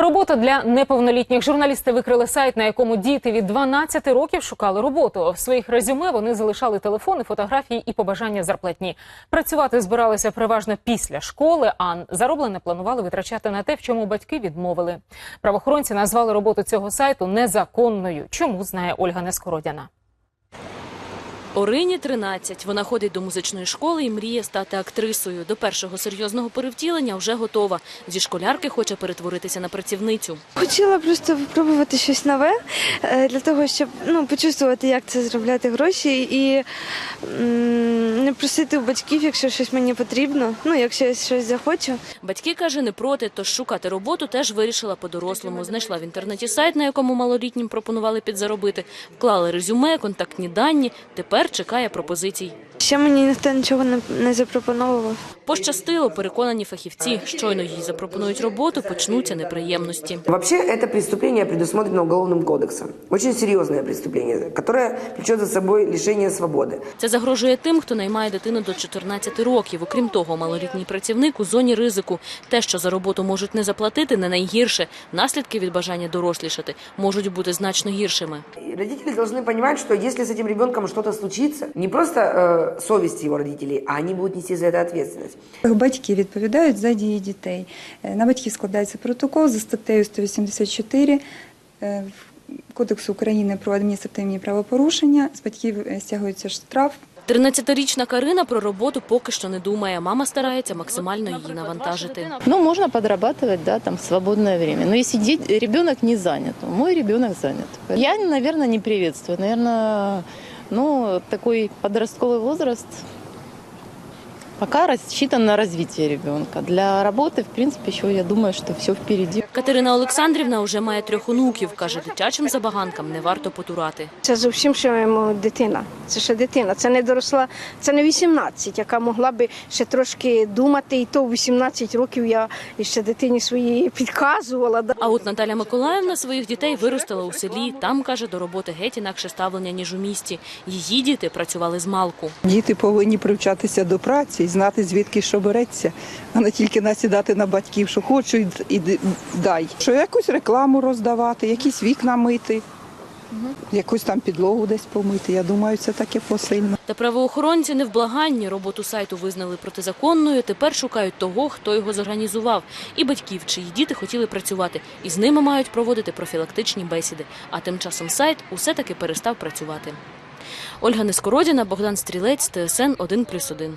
Робота для неповнолітніх журналісти викрили сайт, на якому діти від 12 років шукали роботу. В своїх резюме вони залишали телефони, фотографії і побажання зарплатні. Працювати збиралися переважно після школи, а зароблене планували витрачати на те, в чому батьки відмовили. Правоохоронці назвали роботу цього сайту незаконною. Чому знає Ольга Нескородяна? Орині 13. Вона ходить до музичної школи і мріє стати актрисою. До першого серйозного перевтілення вже готова. Зі школярки хоче перетворитися на працівницю. Хотіла просто спробувати щось нове е, для того, щоб ну, почувствувати, як це заробляти гроші, і не просити у батьків, якщо щось мені потрібно. Ну, якщо я щось захочу. Батьки каже, не проти, тож шукати роботу теж вирішила по-дорослому. Знайшла в інтернеті сайт, на якому малолітнім пропонували підзаробити. Вклали резюме, контактні дані. Тепер чекає пропозицій. Ще мені ніхто нічого не, не запропонував. Пощастило, переконані фахівці. Щойно їй запропонують роботу, почнуться неприємності. Вообще это преступление предусмотрено Уголовным кодексом. Очень серьезное преступление, которое влечет за собой лишение свободы. Це загрожує тим, хто наймає дитину до 14 років. Окрім того, малолітній працівник у зоні ризику. Те, що за роботу можуть не заплатити, не найгірше. Наслідки від бажання дорослішати можуть бути значно гіршими. И родители должны понимать, что если с этим ребенком что-то случится, не просто э, совесть его родителей, а они будут нести за это ответственность. Батьки відповідають за дії дітей. Е, На батьків складається протокол за статтею 184 е, Кодексу України про адміністративні правопорушення. З батьків е, стягується штраф 13-річна Карина про роботу поки що не думає. Мама старається максимально її навантажити. Ну, можно подрабатывать, да, там, в свободное время. Но если де- ребенок не занят, то мой ребенок занят. Я, наверное, не приветствую. Наверное, ну, такой подростковый возраст пока рассчитан на развитие ребенка. Для работы, в принципе, еще я думаю, что все впереди. Катерина Олександрівна вже має трьох онуків. Каже, дитячим забаганкам не варто потурати. Це зовсім ще йому дитина. Це ще дитина. Це не доросла, це не 18, яка могла би ще трошки думати. І то в 18 років я ще дитині своїй підказувала. А от Наталя Миколаївна своїх дітей виростила у селі. Там, каже, до роботи геть інакше ставлення, ніж у місті. Її діти працювали з малку. Діти повинні привчатися до праці і знати, звідки що береться, а не тільки насідати на батьків, що хочуть і дай. Що якусь рекламу роздавати, якісь вікна мити, якусь там підлогу десь помити. Я думаю, це таке посильно. Та правоохоронці не в благанні роботу сайту визнали протизаконною. Тепер шукають того, хто його зорганізував, і батьків, чиї діти хотіли працювати, і з ними мають проводити профілактичні бесіди. А тим часом сайт усе таки перестав працювати. Ольга Нескородіна, Богдан Стрілець, ТСН 1+,1.